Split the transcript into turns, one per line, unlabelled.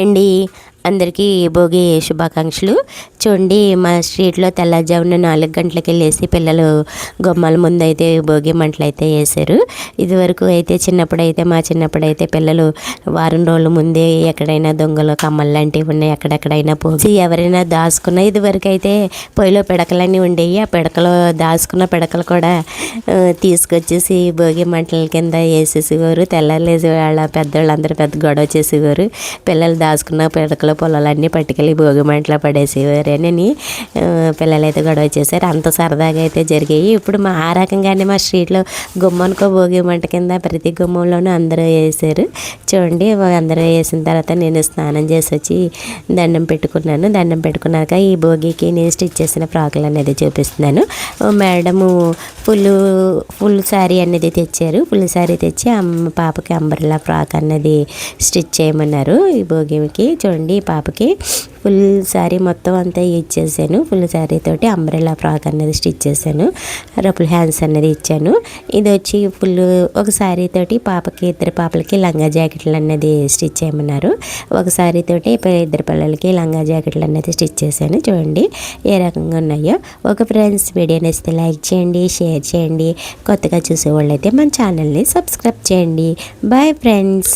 అండి. అందరికీ భోగి శుభాకాంక్షలు. చూడండి మా స్ట్రీట్లో తెల్లజామున నాలుగు గంటలకి వెళ్ళేసి పిల్లలు గొమ్మల ముందు అయితే భోగి మంటలు అయితే వేశారు. ఇదివరకు అయితే చిన్నప్పుడు అయితే మా చిన్నప్పుడు అయితే పిల్లలు వారం రోజుల ముందే ఎక్కడైనా దొంగలు కమ్మలు లాంటివి ఉన్నాయి ఎక్కడెక్కడైనా పోసి ఎవరైనా దాచుకున్న ఇదివరకు అయితే పొయ్యిలో పిడకలన్నీ ఉండేవి. ఆ పిడకలో దాచుకున్న పిడకలు కూడా తీసుకొచ్చేసి భోగి మంటల కింద వేసేసేవారు. తెల్లారలేసి వాళ్ళ పెద్దవాళ్ళు అందరూ పెద్ద గొడవ చేసేవారు. పిల్లలు దాచుకున్న పిడకలు పొలాలన్నీ పట్టుకెళ్ళి భోగి మంటలో పడేసేవారని పిల్లలైతే గొడవ చేశారు. అంత సరదాగా అయితే జరిగాయి. ఇప్పుడు మా ఆ రకంగానే మా స్ట్రీట్లో గుమ్మనుకో భోగి మంట కింద ప్రతి గుమ్మంలోనూ అందరూ వేసారు చూడండి అందరూ వేసిన తర్వాత నేను స్నానం చేసి వచ్చి దండం పెట్టుకున్నాను. దండం పెట్టుకున్నాక ఈ భోగికి నేను స్టిచ్ చేసిన ఫ్రాకులు అనేది చూపిస్తున్నాను. మేడము ఫుల్ ఫుల్ శారీ అనేది తెచ్చారు. ఫుల్ శారీ తెచ్చి అమ్మ పాపకి అంబర్లా ఫ్రాక్ అన్నది స్టిచ్ చేయమన్నారు ఈ భోగికి. చూడండి పాపకి ఫుల్ శారీ మొత్తం అంతా ఇచ్చేసాను. ఫుల్ శారీ తోటి అంబ్రెలా ఫ్రాక్ అనేది స్టిచ్ చేశాను. రపుల్ హ్యాండ్స్ అనేది ఇచ్చాను. ఇది వచ్చి ఫుల్ ఒక శారీ తోటి పాపకి ఇద్దరు పాపలకి లంగా జాకెట్లు అనేది స్టిచ్ చేయమన్నారు. ఒక శారీ తోటి ఇద్దరు పిల్లలకి లంగా జాకెట్లు అనేది స్టిచ్ చేశాను. చూడండి ఏ రకంగా ఉన్నాయో. ఒక ఫ్రెండ్స్ వీడియో నచ్చితే లైక్ చేయండి షేర్ చేయండి. కొత్తగా చూసే వాళ్ళైతే మన ఛానల్ని సబ్స్క్రైబ్ చేయండి. Bye friends